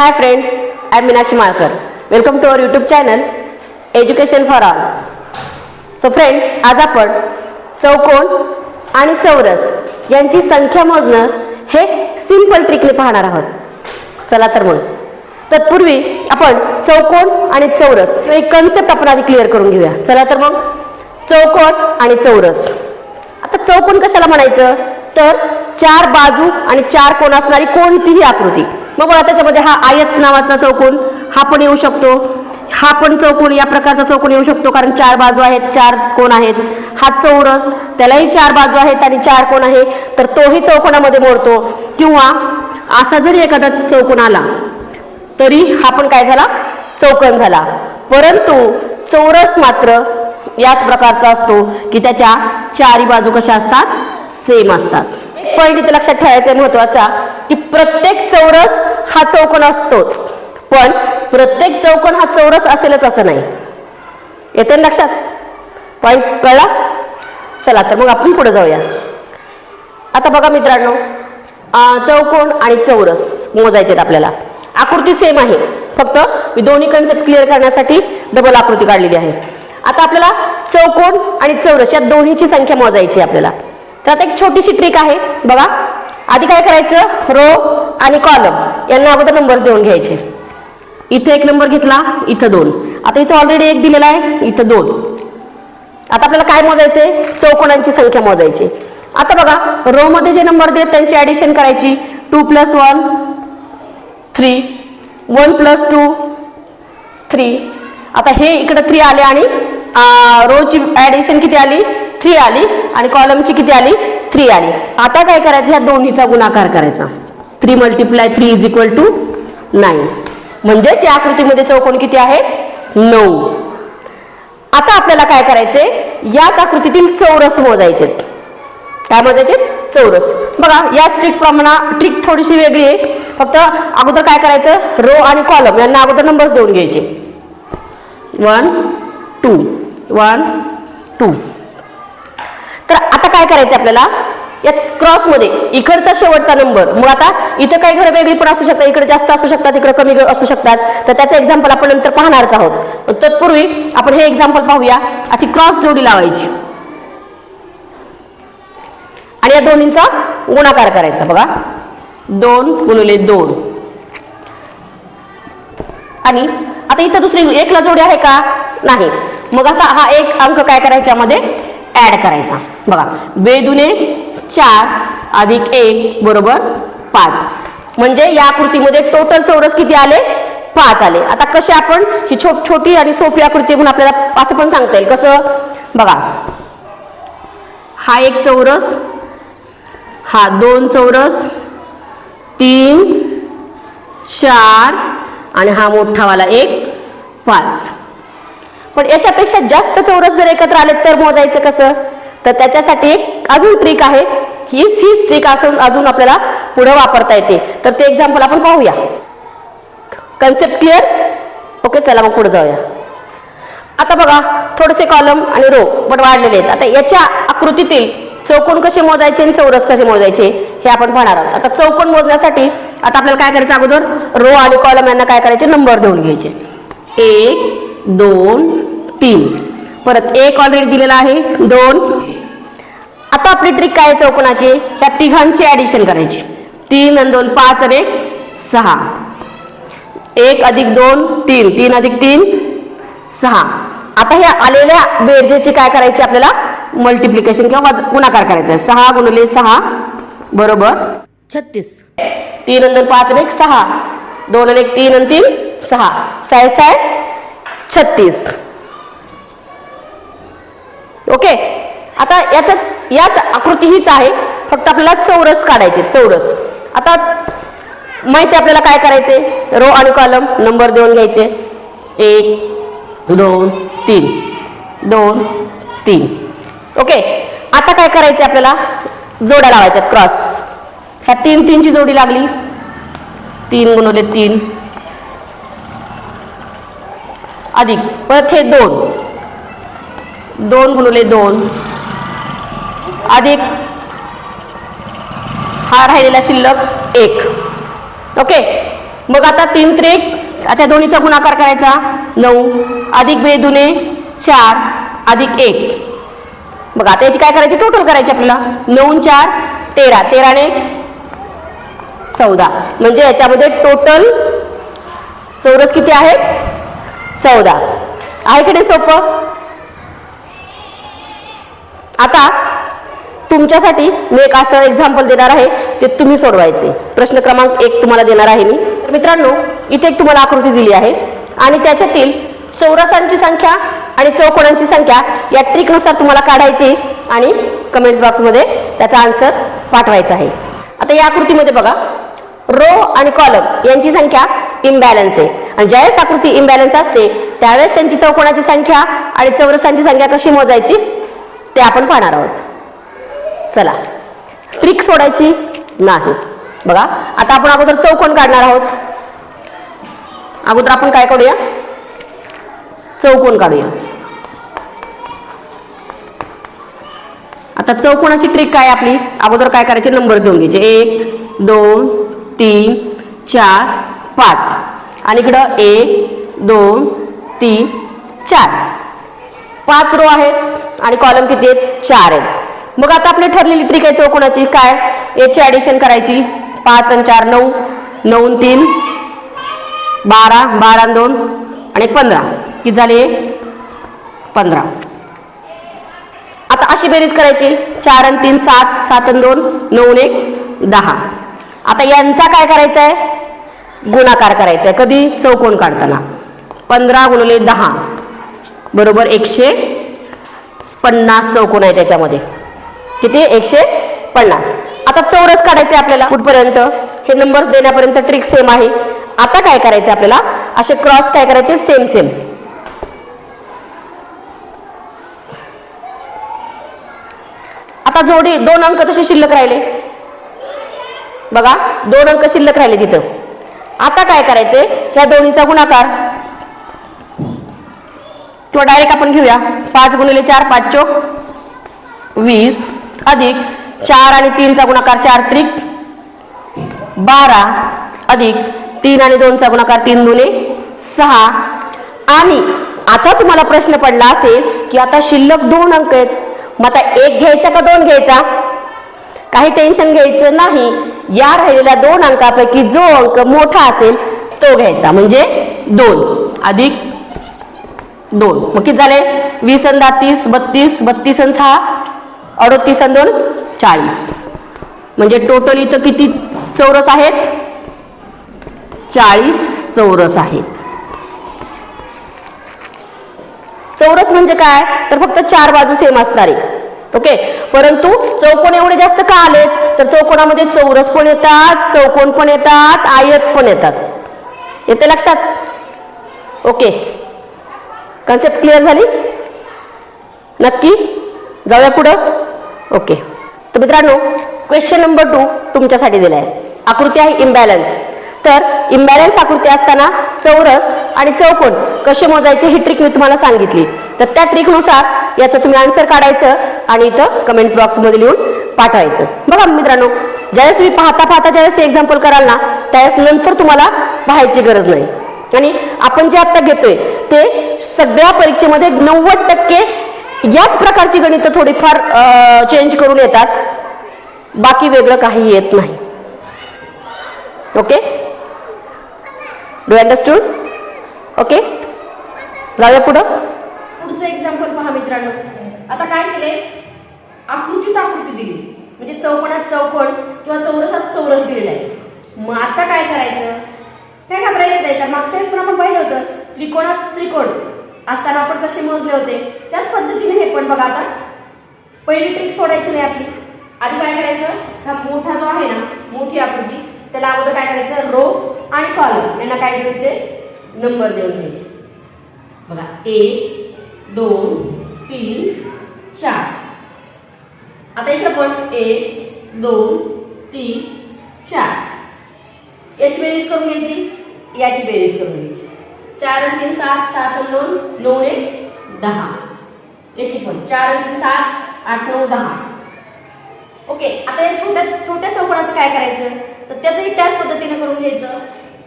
Hi friends I Meenakshi Malkar welcome to our YouTube channel education for all so friends आज आपण चौकोन आणि चौरस यांची संख्या मोजणं हे सिंपल ट्रिकने पाहणार आहोत. चला तर मग. तत्पूर्वी आपण चौकोन आणि चौरस एक कन्सेप्ट आपण आधी क्लिअर करून घेऊया. चला तर मग. चौकोन आणि चौरस. आता चौकोन कशाला म्हणायचं? तर चार बाजू आणि चार कोण असणारी कोणतीही आकृती. मग बघा त्याच्यामध्ये हा आयत नावाचा चौकोन हा पण येऊ शकतो. हा पण चौकोन या प्रकारचा चौकोन येऊ शकतो कारण चार बाजू आहेत चार कोण आहेत. हा चौरस त्यालाही चार बाजू आहेत आणि चार कोण आहे तर तोही चौकोनामध्ये मोडतो. किंवा असा जरी एखादा चौकोन आला तरी हा पण काय झाला? चौकन झाला. परंतु चौरस मात्र याच प्रकारचा असतो की त्याच्या चारी बाजू कशा असतात? सेम असतात. पॉईंट इथे लक्षात ठेवायचा आहे महत्त्वाचा की प्रत्येक चौरस हा चौकोन असतोच. पण प्रत्येक चौकोन हा चौरस असेलच असं नाही. येते ना लक्षात? पॉईंट कळला? चला तर मग आपण पुढे जाऊया. आता बघा मित्रांनो चौकोन आणि चौरस मोजायचे आहेत आपल्याला. आकृती सेम आहे. फक्त मी दोन्ही कन्सेप्ट क्लिअर करण्यासाठी डबल आकृती काढलेली आहे. आता आपल्याला चौकोन आणि चौरस या दोन्हीची संख्या मोजायची आहे आपल्याला. तर आता एक छोटीशी ट्रिक आहे. बघा. आधी काय करायचं? रो आणि कॉलम यांना अगोदर नंबर देऊन घ्यायचे. इथं एक नंबर घेतला इथं दोन. आता इथं ऑलरेडी एक दिलेला आहे इथं दोन. आता आपल्याला काय मोजायचे चौकोनांची संख्या मोजायची. आता बघा रो मध्ये जे नंबर देत त्यांची ऍडिशन करायची. Two plus one three one plus two three आता हे इकडे थ्री आले आणि रोची ऍडिशन किती आली? थ्री आली आणि कॉलमची किती आली? थ्री आली. आता काय करायचं? ह्या दोन्हीचा गुणाकार करायचा. Three multiply three is equal to nine म्हणजेच या आकृतीमध्ये चौकोन किती आहे? नऊ. आता आपल्याला काय करायचे याच आकृतीतील चौरस मोजायचे काय मोजायचे चौरस. बघा या ट्रिक प्रमाणा ट्रिक थोडीशी वेगळी आहे. फक्त अगोदर काय करायचं? रो आणि कॉलम यांना अगोदर नंबर्स देऊन घ्यायचे. वन टू वन टू तर आता काय करायचं आपल्याला? या क्रॉसमध्ये इकडचा शेवटचा नंबर मग आता इथं काही घरं वेगळी पण असू शकतात इकडे जास्त असू शकतात इकडे कमी असू शकतात. तर त्याचं एक्झाम्पल आपण नंतर पाहणारच आहोत. तत्पूर्वी आपण हे एक्झाम्पल पाहूया. अशी क्रॉस जोडी लावायची. आणि या दोन्हींचा गुणाकार करायचा बघा. दोन गुणले दोन. आणि आता इथं दुसरी एकला जोडी आहे का? नाही. मग आता हा एक अंक काय करायच्यामध्ये ऍड करायचा. बघा बेदुने चार अधिक एक बरोबर पाच. म्हणजे या आकृतीमध्ये टोटल चौरस किती आले? पाच आले. आता कसे आपण? ही छो छोटी आणि सोपी आकृती म्हणून आपल्याला असं पण सांगता येईल. कसं? बघा. हा एक चौरस हा दोन चौरस तीन चार आणि हा मोठावाला एक पाच. पण याच्यापेक्षा जास्त चौरस जर एकत्र आले तर मोजायचं कसं? तर त्याच्यासाठी एक अजून ट्रिक आहे. हीच हीच ट्रिक असून अजून आपल्याला पुढे वापरता येते. तर ते एक्झाम्पल आपण पाहूया. कन्सेप्ट क्लिअर ओके चला मग पुढे जाऊया. आता बघा थोडेसे कॉलम आणि रो पण वाढलेले आहेत. आता याच्या आकृतीतील चौकोन कसे मोजायचे आणि चौरस कसे मोजायचे हे आपण पाहणार आहोत. आता चौकोन मोजण्यासाठी आता आपल्याला काय करायचं अगोदर? रो आणि कॉलम यांना काय करायचे? नंबर देऊन घ्यायचे. एक दोन तीन. परत एक ऑलरेडी दिलेला आहे. दोन आता आपली ट्रिक काय चौकोनाची? ह्या तिघांची ऍडिशन करायची. तीन आणि दोन पाच आणि एक सहा. एक अधिक दोन तीन. तीन अधिक तीन सहा. आता ह्या आलेल्या बेरजेची काय करायची आपल्याला? मल्टिप्लिकेशन किंवा वज- गुणाकार करायचा. आहे सहा गुणिले सहा बरोबर? छत्तीस. तीन आणि दोन पाच आणि एक सहा. दोन आणि एक तीन आणि तीन सहा. साय साय छत्तीस. ओके? आता याचा याच आकृती हीच आहे. फक्त आपल्याला चौरस काढायचे चौरस. आता माहिती आपल्याला काय करायचे? रो आणि कॉलम नंबर देऊन घ्यायचे. एक दोन तीन. दोन तीन. ओके. आता काय करायचे आपल्याला? जोड्या लावायच्यात क्रॉस ह्या तीन तीनची जोडी लागली. तीन गुणवले तीन. अधिक. परत हे दोन. दोन गुणवले दोन. अधिक. हा राहिलेला शिल्लक एक. ओके. मग आता तीन त्रिक. आता दोन्हीचा गुणाकार करायचा. नऊ. अधिक बे दुने चार. अधिक एक. बघा आता याची काय करायची? टोटल करायची आपल्याला. नऊ चार तेरा. तेराने चौदा. म्हणजे याच्यामध्ये टोटल चौरस किती आहे? चौदा. आहे की सोपं? आता तुमच्यासाठी मी एक असं एक्झाम्पल देणार आहे ते तुम्ही सोडवायचे. प्रश्न क्रमांक एक तुम्हाला देणार आहे मी. तर मित्रांनो इथे एक तुम्हाला आकृती दिली आहे. आणि त्याच्यातील चौरसांची संख्या आणि चौकोनांची संख्या या ट्रिकनुसार तुम्हाला काढायची आणि कमेंट्स बॉक्समध्ये त्याचा आन्सर पाठवायचा आहे. आता या आकृतीमध्ये बघा. रो आणि कॉलम यांची संख्या इम्बॅलन्स आहे. आणि ज्यावेळेस आकृती इम्बॅलन्स असते त्यावेळेस त्यांची चौकोनाची संख्या आणि चौरसांची संख्या कशी मोजायची ते आपण पाहणार आहोत. चला. ट्रिक सोडायची नाही. बघा आता आपण अगोदर चौकोन काढणार आहोत. अगोदर आपण काय काढूया? चौकोन काढूया. आता चौकोनाची ट्रिक काय आपली? अगोदर काय करायचे? नंबर देऊन घ्यायचे. एक दोन तीन चार पाच. आणि इकडं एक दोन तीन चार. पाच रो आहेत आणि कॉलम किती आहेत? चार आहेत. मग आता आपली ठरलेली ट्रिक आहे चौकोनाची. काय? याची ॲडिशन करायची. पाच आणि चार नऊ. नऊ तीन. बारा बारा आणि दोन. आणि पंधरा. किती झाले? पंधरा. आता अशी बेरीज करायची. चार आणि तीन सात. सात आणि दोन. नऊ एक दहा. आता यांचा काय करायचा आहे गुणाकार करायचा आहे कधी? चौकोन काढताना. पंधरा गुणले दहा. बरोबर एकशे पन्नास चौकोन आहे त्याच्यामध्ये. किती? एकशे पन्नास. आता चौरस काढायचे आपल्याला. कुठपर्यंत? हे नंबर्स देण्यापर्यंत ट्रिक सेम आहे. आता काय करायचं आपल्याला? असे क्रॉस काय करायचे? सेम सेम आता जोडी दोन अंक तसे शिल्लक राहिले. बघा दोन अंक शिल्लक राहिले तिथं आता काय करायचे ह्या दोन्हीचा गुणाकार. किंवा डायरेक्ट आपण घेऊया. पाच गुणिले चार पाच चोक वीस. अधिक चार आणि तीनचा गुणाकार चार त्रिक बारा अधिक तीन आणि दोनचा गुणाकार तीन दुने सहा. आणि आता तुम्हाला प्रश्न पडला असेल की आता शिल्लक दोन अंक आहेत. मग आता एक घ्यायचा का दोन घ्यायचा? काही टेन्शन घ्यायचं नाही. या राहिलेल्या दोन अंकापैकी जो अंक मोठा असेल तो घ्यायचा म्हणजे दोन. अधिक दोन. मग किती झाले? वीस अंदा तीस बत्तीस बत्तीस आणि सहा. अडतीस आणि दोन चाळीस. म्हणजे टोटल इथं किती चौरस आहेत? चाळीस चौरस आहेत. चौरस म्हणजे काय? तर फक्त चार बाजू सेम असणारे. ओके परंतु चौकोन एवढे जास्त का आलेत? तर चौकोनामध्ये चौरस पण येतात चौकोन पण येतात आयत पण येतात. येते लक्षात? ओके कन्सेप्ट क्लिअर झाली? नक्की? जाऊया पुढं. ओके तर मित्रांनो क्वेश्चन नंबर टू तुमच्यासाठी दिला आहे आकृती आहे इम्बॅलन्स तर इम्बॅलन्स आकृती असताना चौरस आणि चौकोन कसे मोजायचे ही ट्रिक मी तुम्हाला सांगितली. तर त्या ट्रिकनुसार याचं तुम्ही आन्सर काढायचं आणि इथं कमेंट्स बॉक्समध्ये लिहून पाठवायचं. बघा मित्रांनो ज्यावेळेस तुम्ही पाहता पाहता ज्यावेळेस एक्झाम्पल कराल ना त्यावेळेस नंतर तुम्हाला पाहायची गरज नाही. आणि आपण जे आत्ता घेतोय ते सगळ्या परीक्षेमध्ये नव्वद टक्के याच प्रकारची गणितं थोडीफार चेंज करून येतात. बाकी वेगळं काही येत नाही. ओके डू अंडरस्टूड ओके जाऊया पुढं. पुढचं एक्झाम्पल पहा मित्रांनो. आता काय केले आकृतीत आकृती दिली. म्हणजे चौकोनात चौकोन किंवा चौरसात चौरस दिलेला आहे. मग आता काय करायचं? काय घाबरायचं नाही. तर मागच्या वेळेस पण आपण पाहिलं होतं. त्रिकोणात त्रिकोण. असताना आपण कसे मोजले होते? त्याच पद्धतीने हे पण बघा आता. पहिली ट्रिक सोडायची नाही आपली. आधी काय करायचं? हा मोठा जो आहे ना मोठी आकृती त्याला अगोदर काय करायचं? रो आणि कॉलम यांना काय द्यायचे नंबर देऊन घ्यायचे. बघा एक दोन तीन चार. आता इकडं पण एक दोन तीन चार. याची बेरीज करून घ्यायची? याची बेरीज करून घ्यायची. चार आणि तीन सात सात आणि दोन नऊ एक दहा. याची पण. चार आणि तीन सात आठ नऊ दहा. ओके आता या छोट्या छोट्या चौकोनाचं काय करायचं? तर त्याचंही त्याच पद्धतीने करून घ्यायचं.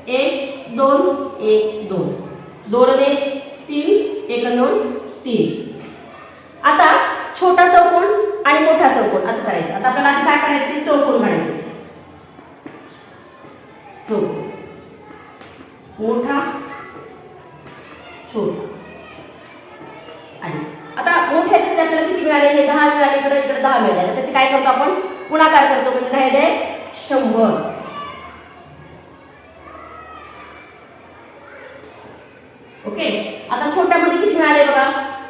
एक दोन एक दोन. दोन एक तीन एक दोन तीन. आता छोटा चौकोन आणि मोठा चौकोन असं करायचं. आता आपल्याला आधी काय करायचं? चौकोन काढायचं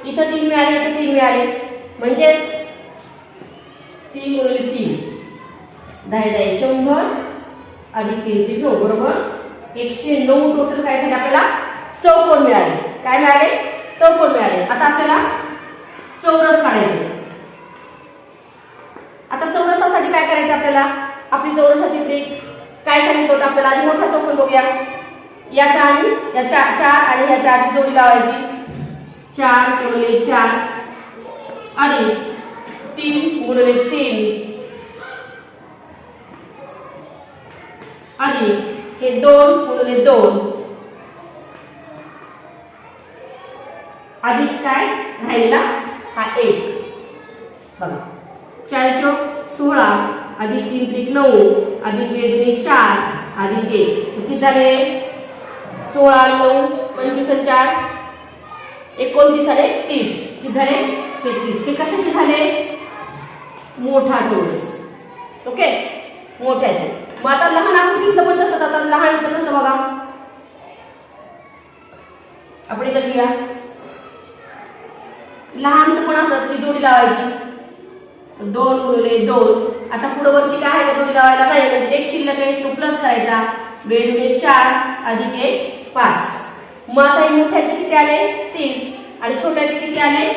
इथं तीन मिळाले इथं तीन मिळाले. म्हणजेच तीन गुणिले तीन. दहा दहा शंभर अधिक तीन ते नऊ बरोबर? एकशे नऊ टोटल काय झाले? आपल्याला चौकोन मिळाले. काय मिळाले? चौकोन मिळाले. आता आपल्याला चौरस काढायचे. आता चौरसासाठी काय करायचं आपल्याला? आपली चौरसाची ट्रिक काय सांगितलं होतं आपल्याला? आधी मोठा चौकोन बघूया. याचा आणि या चार चार आणि या चारची जोडी लावायची. चार गुणिले चार आणि तीन गुणिले तीन. आणि हे दोन गुणिले दोन. अधिक काय राहिला? हा एक. बघा. चार चौक सोळा अधिक तीन त्रिक नऊ अधिक वेगळी चार अधिक एक किती झाले? सोळा नऊ पंचवीस चार. एकोणतीस आले तीस. किती झाले? तेहतीस. हे कशाचे झाले? मोठा चोवीस ओके? मोठ्याचे. मग आता लहान आकृतीतलं पण तसंच. आता लहानचं कसं बघा? आपण इथं घेऊया लहानचं पण असंच जोडी लावायची. दोन मुले दोन. आता पुढं वरती काय आहे जोडी लावायला? नाही म्हणजे एक शिल्लक आहे तो प्लस करायचा. वेळ म्हणजे चार अधिक एक पाच. मग आता मोठ्याचे किती आले तीस. आणि छोट्याचे किती आले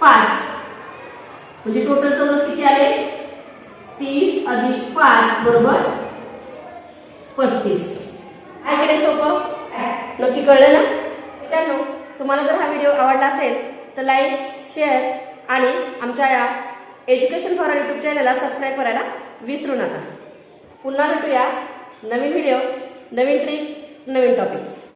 पाच. म्हणजे टोटल चौरस किती आले तीस अधिक पाच बरोबर पस्तीस. ऐकडे सोपं? नक्की कळलं ना? मित्रांनो तुम्हाला जर हा व्हिडिओ आवडला असेल तर लाईक शेअर आणि आमच्या या एज्युकेशन फॉर यूट्यूब चॅनलला सबस्क्राईब करायला विसरू नका. पुन्हा भेटूया नवीन व्हिडिओ नवीन ट्रिक नवीन टॉपिक